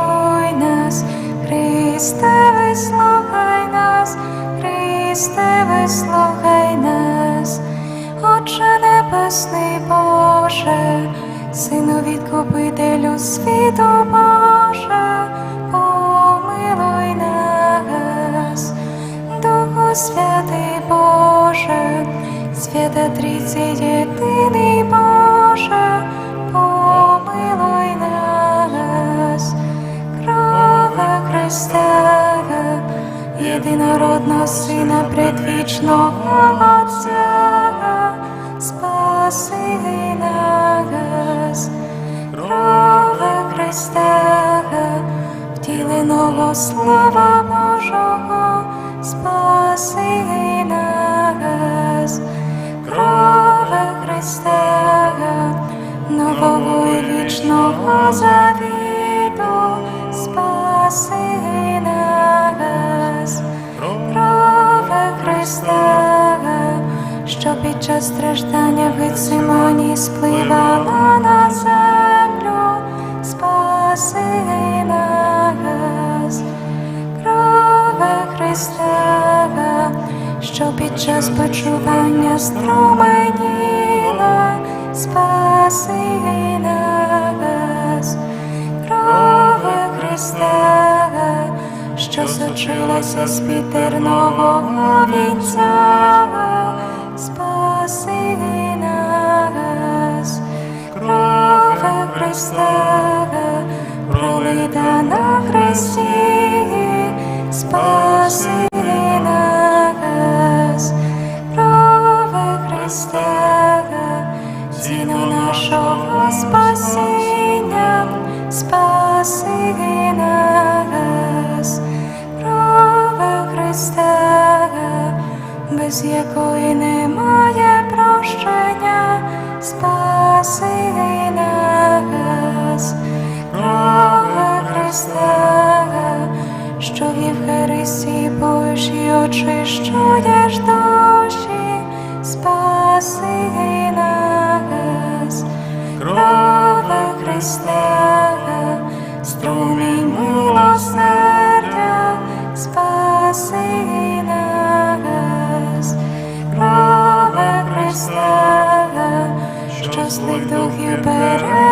Почуй нас, Христе, вислухай нас, Христе, вислухай нас, Боже, Сину відкупителю світу Боже, помилуй нас, Духу святий Боже, свята тридцять єдиний. Єдинородного Сина предвічного Отця, спаси нас, крова Христа, втіленого Слова Божого, спаси нас, крова Христа, нового вічного завіту, Христа, що під час страждання в Гецимані спливала на землю, спаси нас, крова Христа, що під час почування струменіла, спаси нас, крова Христа, що сочилася з пітерного вінця, спаси нас, крова Христа, пролита на хресті, спаси Божій очищуєш душі, спаси нас, крова Христа, струмінь милосердя, спаси нас, крова Христа, що злих духів перемагаєш,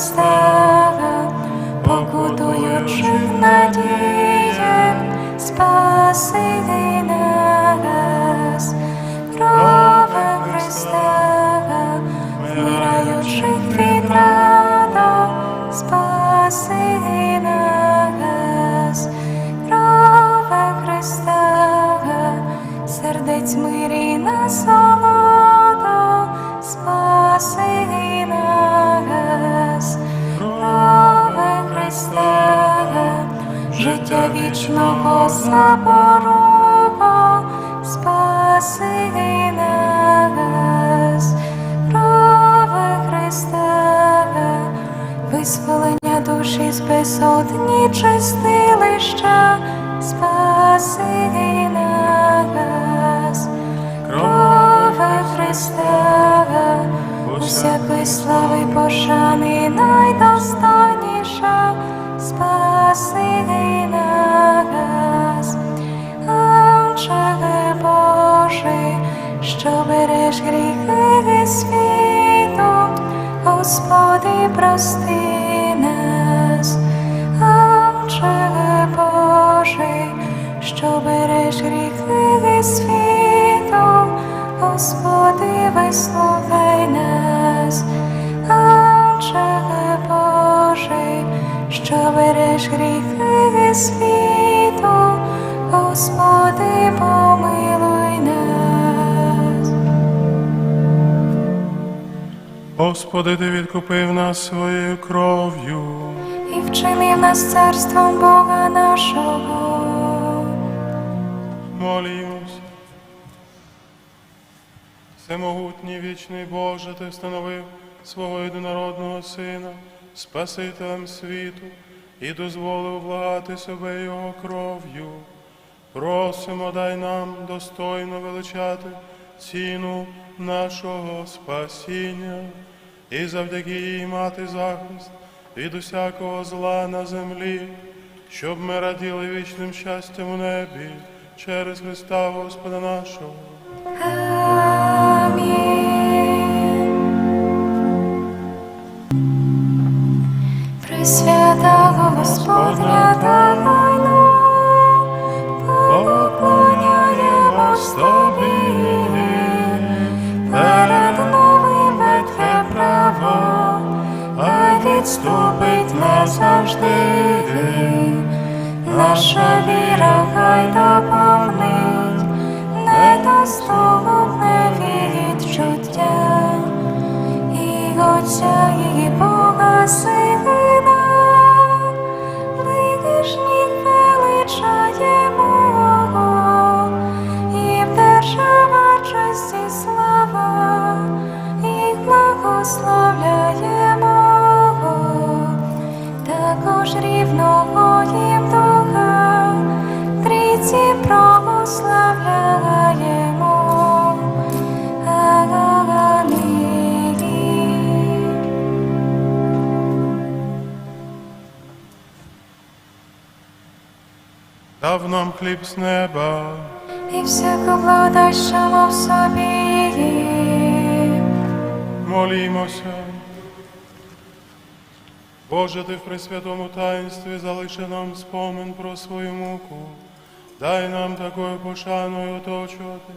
крова покутуючи в надії, спаси нас, крова Христе, вмираючих вічного запорогу, спаси нас, крова Христа, визволення душі з безодні чистилища, спаси нас, крова Христа, усякої слави пошани найдостойніша, спаси нас, що береш гріхи світу, Господи, прости нас, Отче Божий, що береш гріхи світу, Господи, вислухай нас, Отче Божий, що береш гріхи світу, Господи, ти відкупив нас своєю кров'ю. і вчинив нас царством Бога нашого. Молімось. Всемогутній вічний Боже, ти встановив свого єдинородного Сина, Спасителем світу, і дозволив влагати себе Його кров'ю. Просимо, дай нам достойно величати ціну нашого спасіння і завдяки їй мати захист від усякого зла на землі, щоб ми раділи вічним щастям у небі через Христа Господа нашого. Наша віра хай доповнить, недоступне відчуття, і Отця, і Бога Сина, Дав нам хліб з неба, І всяку благодать, що мав собі. молімося. Боже, ти в пресвятому таїнстві залиши нам спомин про свою муку. Дай нам такою пошаною оточувати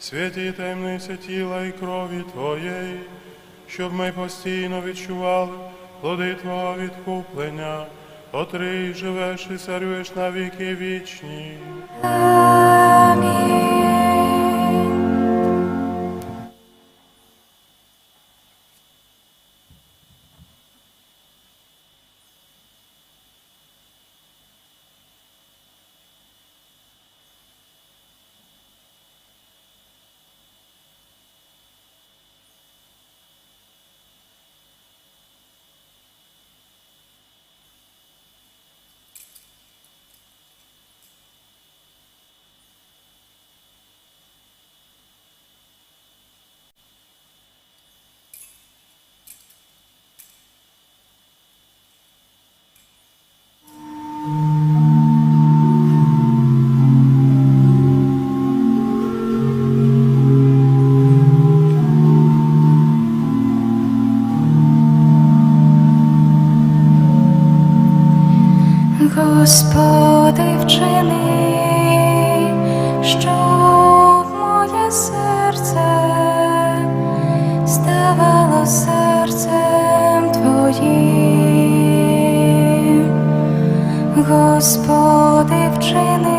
святі таємниці тіла і крові Твоєї, щоб ми постійно відчували плоди Твого відкуплення, котрий живеш і царюєш на віки вічні. Амінь. Господи, вчини, щоб моє серце ставало серцем Твоїм. Господи, вчини,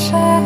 谁